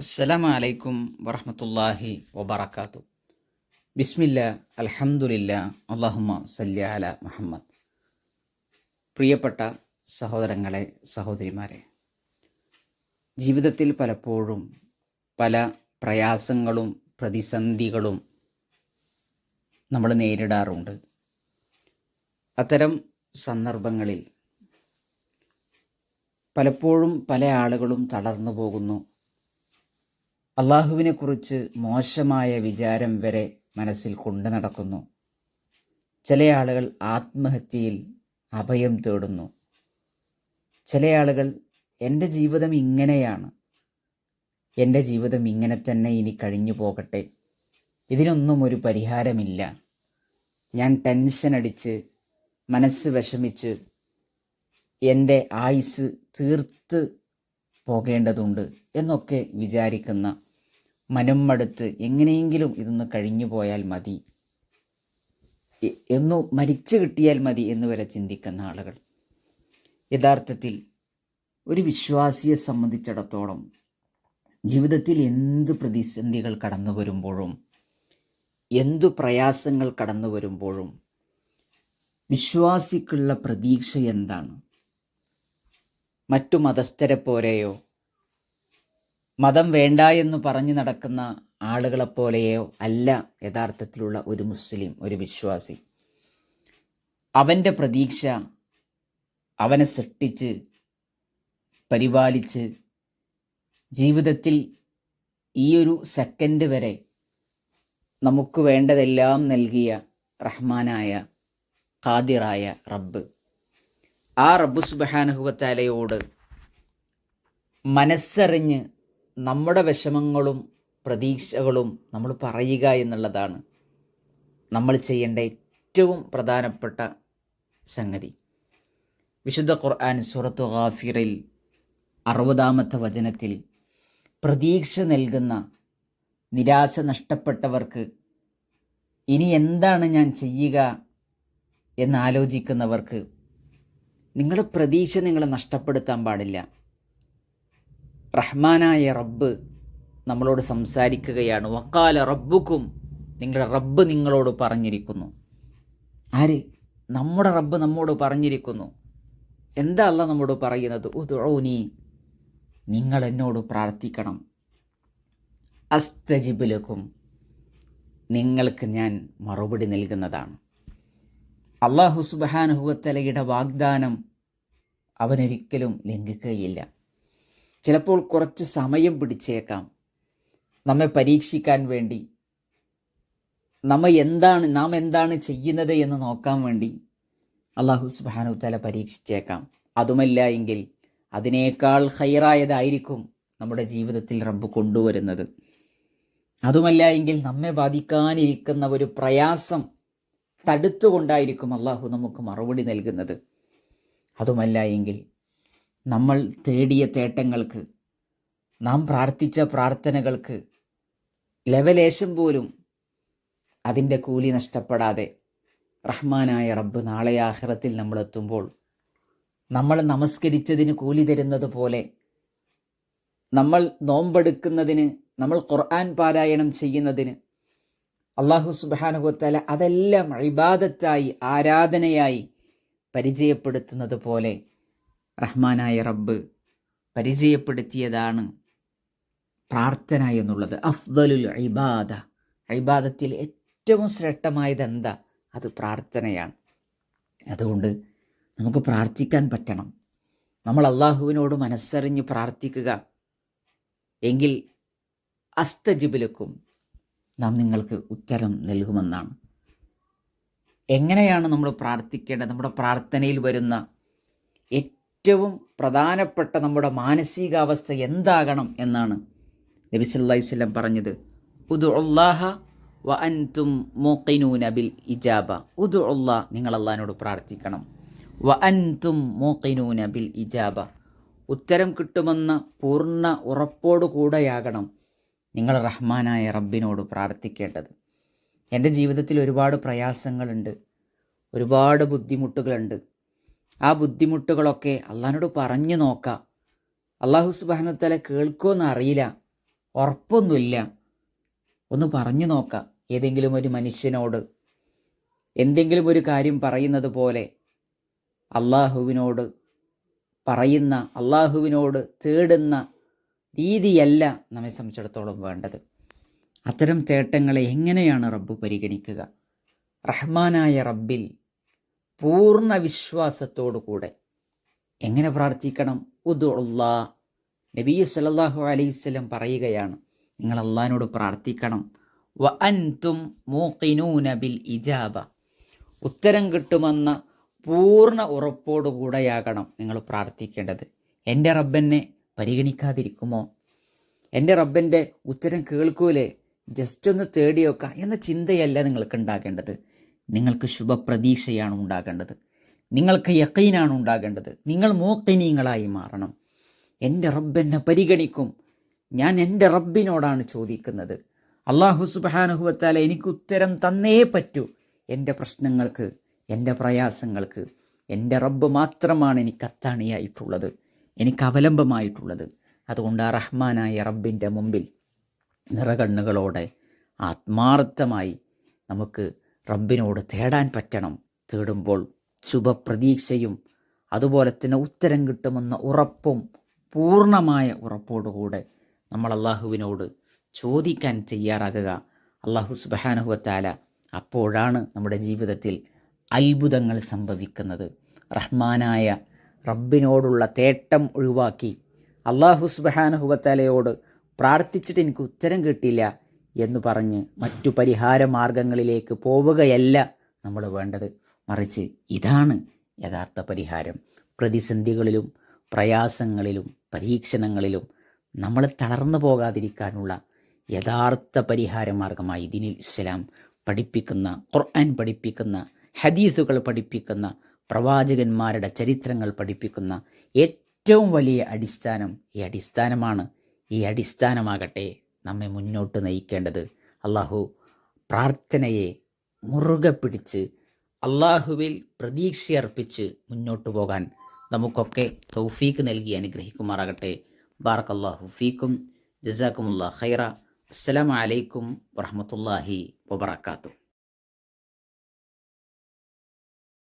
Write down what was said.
അസ്സലാമു അലൈക്കും വറഹമത്തല്ലാഹി വബറക്കാത്തു ബിസ്മില്ല അലഹമുല്ല അള്ളാഹുമ സല്യ അല മുഹമ്മദ്. പ്രിയപ്പെട്ട സഹോദരങ്ങളെ സഹോദരിമാരെ ജീവിതത്തിൽ പലപ്പോഴും പല പ്രയാസങ്ങളും പ്രതിസന്ധികളും നമ്മൾ നേരിടാറുണ്ട്. അത്തരം സന്ദർഭങ്ങളിൽ പലപ്പോഴും പല ആളുകളും തളർന്നു പോകുന്നു. അള്ളാഹുവിനെക്കുറിച്ച് മോശമായ വിചാരം വരെ മനസ്സിൽ കൊണ്ടു നടക്കുന്നു. ചില ആളുകൾ ആത്മഹത്യയിൽ അഭയം തേടുന്നു. ചില ആളുകൾ എന്റെ ജീവിതം ഇങ്ങനെയാണ്. എന്റെ ജീവിതം ഇങ്ങനെ തന്നെ ഇനി കഴിഞ്ഞു പോകട്ടെ. ഇതിനൊന്നും ഒരു പരിഹാരമില്ല. ഞാൻ ടെൻഷൻ അടിച്ച് മനസ്സ് വിഷമിച്ച് എന്റെ ആയുസ് തീർത്ത് പോകേണ്ടതുണ്ട് എന്നൊക്കെ വിചാരിക്കുന്ന മനമ്മടുത്ത് എങ്ങനെയെങ്കിലും ഇതൊന്ന് കഴിഞ്ഞു പോയാൽ മതി. എന്നു മരിച്ചു കിട്ടിയാൽ മതി എന്ന് വരെ ചിന്തിക്കുന്ന ആളുകൾ. യഥാർത്ഥത്തിൽ ഒരു വിശ്വാസിയെ സംബന്ധിച്ചിടത്തോളം ജീവിതത്തിൽ എന്ത് പ്രതിസന്ധികൾ കടന്നു വരുമ്പോഴും എന്തു പ്രയാസങ്ങൾ കടന്നു വരുമ്പോഴും വിശ്വാസിക്കുള്ള പ്രതീക്ഷ എന്താണ്? മറ്റു മതസ്ഥരെ പോലെയോ? മതം വേണ്ട എന്ന് പറഞ്ഞു നടക്കുന്ന ആളുകളെപ്പോലെയോ അല്ല യഥാർത്ഥത്തിലുള്ള ഒരു മുസ്ലിം ഒരു വിശ്വാസി. അവന്റെ പ്രതീക്ഷ അവനെ സൃഷ്ടിച്ച് പരിപാലിച്ച് ജീവിതത്തിൽ ഈ ഒരു സെക്കൻഡ് വരെ നമുക്ക് വേണ്ടതെല്ലാം നൽകിയ റഹ്മാനായ ഖാദിറായ റബ്ബ്. ആ റബ്ബു സുബഹാനുഹുവത്താലയോട് മനസ്സറിഞ്ഞ് നമ്മുടെ വിഷമങ്ങളും പ്രതീക്ഷകളും നമ്മൾ പറയുക എന്നുള്ളതാണ് നമ്മൾ ചെയ്യേണ്ട ഏറ്റവും പ്രധാനപ്പെട്ട സംഗതി. വിശുദ്ധ ഖുർആൻ സൂറത്തു ഗാഫിറിൽ അറുപതാമത്തെ വചനത്തിൽ പ്രതീക്ഷ നൽകുന്ന നിരാശ നഷ്ടപ്പെട്ടവർക്ക് ഇനി എന്താണ് ഞാൻ ചെയ്യുക എന്നാലോചിക്കുന്നവർക്ക് നിങ്ങളുടെ പ്രതീക്ഷ നിങ്ങൾ നഷ്ടപ്പെടുത്താൻ പാടില്ല. റഹ്മാനായ റബ്ബ് നമ്മളോട് സംസാരിക്കുകയാണ്. വക്കാല റബ്ബുക്കും നിങ്ങളുടെ റബ്ബ് നിങ്ങളോട് പറഞ്ഞിരിക്കുന്നു. ആര്? നമ്മുടെ റബ്ബ് നമ്മോട് പറഞ്ഞിരിക്കുന്നു. എന്താ അല്ല നമ്മോട് പറയുന്നത്? ഉദുനി നിങ്ങൾ എന്നോട് പ്രാർത്ഥിക്കണം. അസ്തജിബിലക്കും നിങ്ങൾക്ക് ഞാൻ മറുപടി നൽകുന്നതാണ്. അള്ളാഹു സുബാനുഹുവത്തലയുടെ വാഗ്ദാനം അവനൊരിക്കലും ലംഘിക്കുകയില്ല. ചിലപ്പോൾ കുറച്ച് സമയം പിടിച്ചേക്കാം. നമ്മെ പരീക്ഷിക്കാൻ വേണ്ടി നമ്മ എന്താണ് നാം എന്താണ് ചെയ്യുന്നത് എന്ന് നോക്കാൻ വേണ്ടി അള്ളാഹു സുബാനു തല പരീക്ഷിച്ചേക്കാം. അതുമല്ല എങ്കിൽ അതിനേക്കാൾ ഹൈറായതായിരിക്കും നമ്മുടെ ജീവിതത്തിൽ റബ്ബ് കൊണ്ടുവരുന്നത്. അതുമല്ല എങ്കിൽ നമ്മെ ബാധിക്കാനിരിക്കുന്ന ഒരു പ്രയാസം തടുത്തുകൊണ്ടായിരിക്കും അള്ളാഹു നമുക്ക് മറുപടി നൽകുന്നത്. അതുമല്ല എങ്കിൽ നമ്മൾ തേടിയ തേട്ടങ്ങൾക്ക് നാം പ്രാർത്ഥിച്ച പ്രാർത്ഥനകൾക്ക് ലവലേശം പോലും അതിന്റെ കൂലി നഷ്ടപ്പെടാതെ റഹ്മാനായ റബ്ബ് നാളെ ആഹ്റത്തിൽ നമ്മളെത്തുമ്പോൾ നമ്മൾ നമസ്കരിച്ചതിന് കൂലി തരുന്നത് പോലെ നമ്മൾ നോമ്പെടുക്കുന്നതിന് നമ്മൾ ഖുർആൻ പാരായണം ചെയ്യുന്നതിന് അള്ളാഹു സുബാനുഹത്തല അതെല്ലാം ഇബാദത്തായി ആരാധനയായി പരിചയപ്പെടുത്തുന്നത് പോലെ റഹ്മാനായ റബ്ബ് പരിചയപ്പെടുത്തിയതാണ് പ്രാർത്ഥന എന്നുള്ളത്. അഫ്ദലുൽ ഇബാദ. ഇബാദത്തിൽ ഏറ്റവും ശ്രേഷ്ഠമായത് എന്താ അത് പ്രാർത്ഥനയാണ്. അതുകൊണ്ട് നമുക്ക് പ്രാർത്ഥിക്കാൻ പറ്റണം. നമ്മൾ അള്ളാഹുവിനോട് മനസ്സറിഞ്ഞ് പ്രാർത്ഥിക്കുക. എങ്കിൽ അസ്തജിബിലക്കും നാം നിങ്ങൾക്ക് ഉത്തരം നൽകുമെന്നാണ്. എങ്ങനെയാണ് നമ്മൾ പ്രാർത്ഥിക്കേണ്ടത്? നമ്മുടെ പ്രാർത്ഥനയിൽ വരുന്ന ഏറ്റവും പ്രധാനപ്പെട്ട നമ്മുടെ മാനസികാവസ്ഥ എന്താകണം എന്നാണ് നബി സല്ലല്ലാഹു അലൈഹി വസല്ലം പറഞ്ഞത്. ഉദു അള്ളാഹ വ അൻതും മോക്കിനൂന ബിൽ ഇജാബ. ഉദു അള്ളാ നിങ്ങൾ അള്ളഹാനോട് പ്രാർത്ഥിക്കണം. വ അൻതും മോക്കിനൂന ബിൽ ഇജാബ. ഉത്തരം കിട്ടുമെന്ന പൂർണ ഉറപ്പോടു കൂടെയാകണം നിങ്ങൾ റഹ്മാനായ റബ്ബിനോട് പ്രാർത്ഥിക്കേണ്ടത്. എന്റെ ജീവിതത്തിൽ ഒരുപാട് പ്രയാസങ്ങളുണ്ട്. ഒരുപാട് ബുദ്ധിമുട്ടുകളുണ്ട്. ആ ബുദ്ധിമുട്ടുകളൊക്കെ അള്ളഹാനോട് പറഞ്ഞു നോക്കാം. അള്ളാഹു സുബാനുത്തല കേൾക്കുമെന്ന് അറിയില്ല. ഉറപ്പൊന്നുമില്ല. ഒന്ന് പറഞ്ഞു നോക്കാം. ഏതെങ്കിലും ഒരു മനുഷ്യനോട് എന്തെങ്കിലും ഒരു കാര്യം പറയുന്നത് പോലെ അള്ളാഹുവിനോട് പറയുന്ന അള്ളാഹുവിനോട് തേടുന്ന രീതിയല്ല നമ്മെ സംബന്ധിച്ചിടത്തോളം വേണ്ടത്. അത്തരം തേട്ടങ്ങളെ എങ്ങനെയാണ് റബ്ബ് പരിഗണിക്കുക? റഹ്മാനായ റബ്ബിൽ പൂർണ വിശ്വാസത്തോടു കൂടെ എങ്ങനെ പ്രാർത്ഥിക്കണം? ഉദു അള്ളാ നബീ സല്ലല്ലാഹു അലൈഹി വസല്ലം പറയുകയാണ് നിങ്ങൾ അള്ളഹാനോട് പ്രാർത്ഥിക്കണം. വ അൻതും ബിൽ ഇജാബ. ഉത്തരം കിട്ടുമെന്ന പൂർണ ഉറപ്പോടുകൂടെയാകണം നിങ്ങൾ പ്രാർത്ഥിക്കേണ്ടത്. എന്റെ റബ്ബെന്നെ പരിഗണിക്കാതിരിക്കുമോ? എന്റെ റബ്ബന്റെ ഉത്തരം കേൾക്കൂലേ? ജസ്റ്റ് ഒന്ന് തേടി വെക്കാം എന്ന ചിന്തയല്ല നിങ്ങൾക്ക് ഉണ്ടാകേണ്ടത്. നിങ്ങൾക്ക് ശുഭപ്രതീക്ഷയാണ് ഉണ്ടാകേണ്ടത്. നിങ്ങൾക്ക് യക്കീനാണ് ഉണ്ടാകേണ്ടത്. നിങ്ങൾ മോക്കിനീങ്ങളായി മാറണം. എന്റെ റബ്ബെന്നെ പരിഗണിക്കും. ഞാൻ എന്റെ റബ്ബിനോടാണ് ചോദിക്കുന്നത്. അള്ളാഹു സുബാനുഹുവത്താല എനിക്ക് ഉത്തരം തന്നേ പറ്റൂ. എന്റെ പ്രശ്നങ്ങൾക്ക് എന്റെ പ്രയാസങ്ങൾക്ക്. എന്റെ റബ്ബ് മാത്രമാണ് എനിക്ക് അത്താണിയായിട്ടുള്ളത്. എനിക്ക് അവലംബമായിട്ടുള്ളത് അതുകൊണ്ട് ആ റഹ്മാനായ റബ്ബിന്റെ മുമ്പിൽ നിറകണ്ണുകളോടെ ആത്മാർത്ഥമായി നമുക്ക് റബ്ബിനോട് തേടാൻ പറ്റണം. തേടുമ്പോൾ ശുഭപ്രതീക്ഷയും അതുപോലെ തന്നെ ഉത്തരം കിട്ടുമെന്ന ഉറപ്പും പൂർണമായ ഉറപ്പോടുകൂടെ നമ്മൾ അള്ളാഹുവിനോട് ചോദിക്കാൻ തയ്യാറാകുക. അള്ളാഹു സുബാനുഹുവത്താല അപ്പോഴാണ് നമ്മുടെ ജീവിതത്തിൽ അത്ഭുതങ്ങൾ സംഭവിക്കുന്നത്. റഹ്മാനായ റബ്ബിനോടുള്ള തേട്ടം ഒഴിവാക്കി. അള്ളാഹു സുബാനുഹുവത്താലയോട് പ്രാർത്ഥിച്ചിട്ട് എനിക്ക് ഉത്തരം കിട്ടില്ല എന്ന് പറഞ്ഞ് മറ്റു പരിഹാര മാർഗങ്ങളിലേക്ക് പോവുകയല്ല നമ്മൾ വേണ്ടത്. മറിച്ച് ഇതാണ് യഥാർത്ഥ പരിഹാരം. പ്രതിസന്ധികളിലും പ്രയാസങ്ങളിലും പരീക്ഷണങ്ങളിലും നമ്മൾ തളർന്നു പോകാതിരിക്കാനുള്ള യഥാർത്ഥ പരിഹാര മാർഗമായി ദിനിൽ ഇസ്ലാം പഠിപ്പിക്കുന്ന ഖുർആൻ പഠിപ്പിക്കുന്ന ഹദീസുകൾ പഠിപ്പിക്കുന്ന പ്രവാചകന്മാരുടെ ചരിത്രങ്ങൾ പഠിപ്പിക്കുന്ന ഏറ്റവും വലിയ അടിസ്ഥാനം ഈ അടിസ്ഥാനമാണ്. ഈ അടിസ്ഥാനമാകട്ടെ നമ്മെ മുന്നോട്ട് നയിക്കേണ്ടത്. അള്ളാഹു പ്രാർത്ഥനയെ മുറുകെ പിടിച്ച് അള്ളാഹുവിൽ പ്രതീക്ഷയർപ്പിച്ച് മുന്നോട്ട് പോകാൻ നമുക്കൊക്കെ തൗഫീക്ക് നൽകി അനുഗ്രഹിക്കുമാറാകട്ടെ. ബാർക്കല്ലാഹു ഫീക്കും. ജസാക്കുമുല്ലാ ഖൈറ. അസ്സലാമലൈക്കും വറഹമത്തല്ലാഹി വബർക്കാത്തു